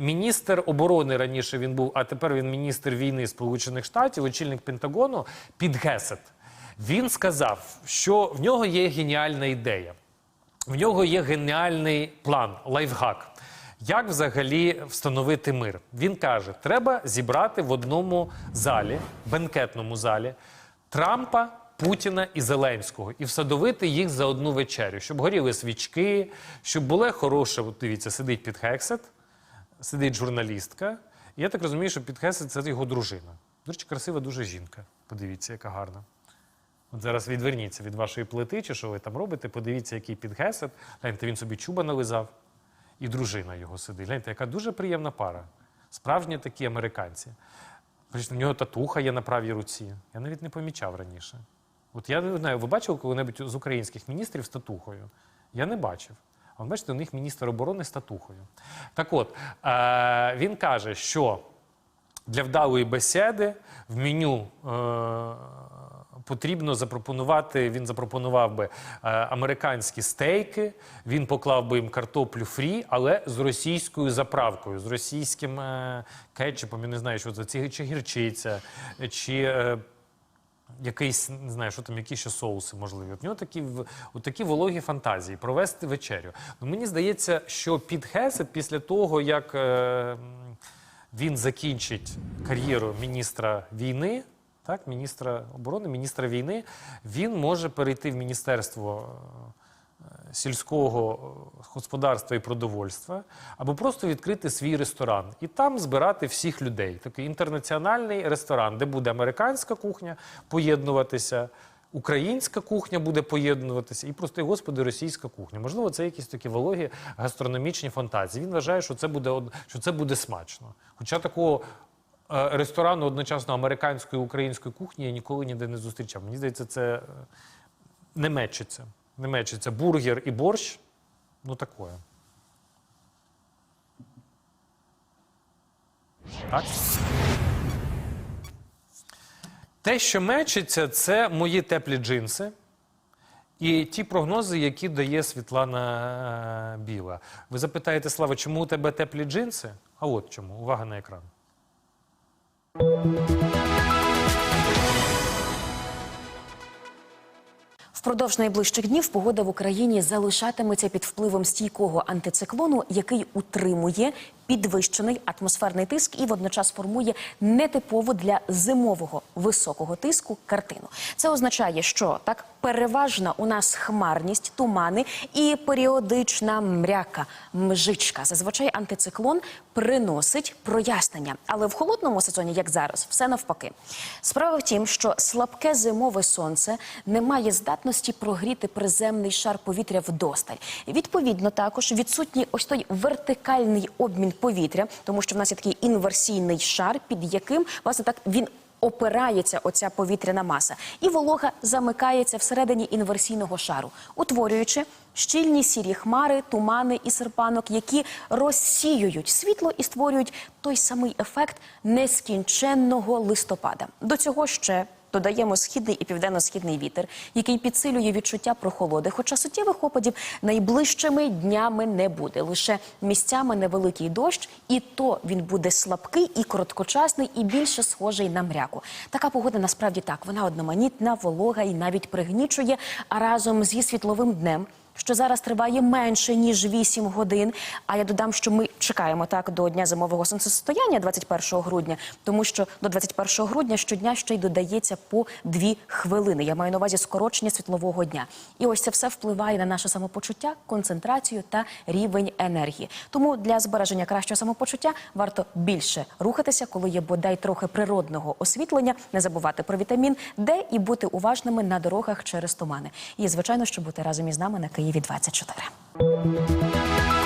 міністр оборони раніше він був, а тепер він міністр війни Сполучених Штатів, очільник Пентагону Під Гесет. Він сказав, що в нього є геніальна ідея. В нього є геніальний план, лайфхак. Як взагалі встановити мир? Він каже: треба зібрати в одному залі, бенкетному залі, Трампа, Путіна і Зеленського і всадовити їх за одну вечерю, щоб горіли свічки, щоб було хороше. Дивіться, сидить під Хексет, сидить журналістка. І я так розумію, що під це його дружина. До речі, красива дуже жінка. Подивіться, яка гарна. От зараз відверніться від вашої плити, чи що ви там робите. Подивіться, який підгесет. Гляньте, він собі чуба нализав, і дружина його сидить. Гляньте, яка дуже приємна пара. Справжні такі американці. Бачите, в нього татуха є на правій руці. Я навіть не помічав раніше. От я не знаю, ви бачили коли-небудь з українських міністрів з татухою? Я не бачив. От бачите, у них міністр оборони з татухою. Так от, е- він каже, що для вдалої бесіди в меню е- потрібно запропонувати. Він запропонував би е, американські стейки. Він поклав би їм картоплю фрі, але з російською заправкою, з російським е, кетчупом. Я не знаю, що це чи гірчиця, чи. Е, Якийсь не знаю, що там, які ще соуси можливі. От нього такі от такі вологі фантазії провести вечерю. Ну мені здається, що під Хесет після того, як е, він закінчить кар'єру міністра війни, так, міністра оборони, міністра війни, він може перейти в міністерство. Сільського е, господарства і продовольства, або просто відкрити свій ресторан і там збирати всіх людей. Такий інтернаціональний ресторан, де буде американська кухня поєднуватися, українська кухня буде поєднуватися, і прости господи, російська кухня. Можливо, це якісь такі вологі гастрономічні фантазії. Він вважає, що це буде що це буде смачно. Хоча такого е, ресторану одночасно американської і української кухні я ніколи ніде не зустрічав. Мені здається, це е, не мечиться. Не мечиться. Бургер і борщ. Ну, такое. Так? Те, що мечиться, це мої теплі джинси. І ті прогнози, які дає Світлана е, Біла. Ви запитаєте, Слава, чому у тебе теплі джинси? А от чому. Увага на екран. Впродовж найближчих днів погода в Україні залишатиметься під впливом стійкого антициклону, який утримує підвищений атмосферний тиск і водночас формує нетипову для зимового високого тиску картину. Це означає, що так переважна у нас хмарність, тумани і періодична мряка, мжичка. Зазвичай антициклон приносить прояснення, але в холодному сезоні, як зараз, все навпаки. Справа в тім, що слабке зимове сонце не має здатності прогріти приземний шар повітря вдосталь. Відповідно також відсутній ось той вертикальний обмін повітря, тому що в нас є такий інверсійний шар, під яким власне так він. Опирається оця повітряна маса, і волога замикається всередині інверсійного шару, утворюючи щільні сірі хмари, тумани і серпанок, які розсіюють світло і створюють той самий ефект нескінченного листопада. До цього ще додаємо східний і південно-східний вітер, який підсилює відчуття прохолоди. Хоча суттєвих опадів найближчими днями не буде. Лише місцями невеликий дощ, і то він буде слабкий і короткочасний, і більше схожий на мряку. Така погода насправді так. Вона одноманітна, волога і навіть пригнічує. А разом зі світловим днем. Що зараз триває менше ніж 8 годин. А я додам, що ми чекаємо так до дня зимового сонцестояння 21 грудня, тому що до 21 грудня щодня ще й додається по 2 хвилини. Я маю на увазі скорочення світлового дня. І ось це все впливає на наше самопочуття, концентрацію та рівень енергії. Тому для збереження кращого самопочуття варто більше рухатися, коли є бодай трохи природного освітлення, не забувати про вітамін Д і бути уважними на дорогах через тумани. І звичайно, що бути разом із нами на Києві 24.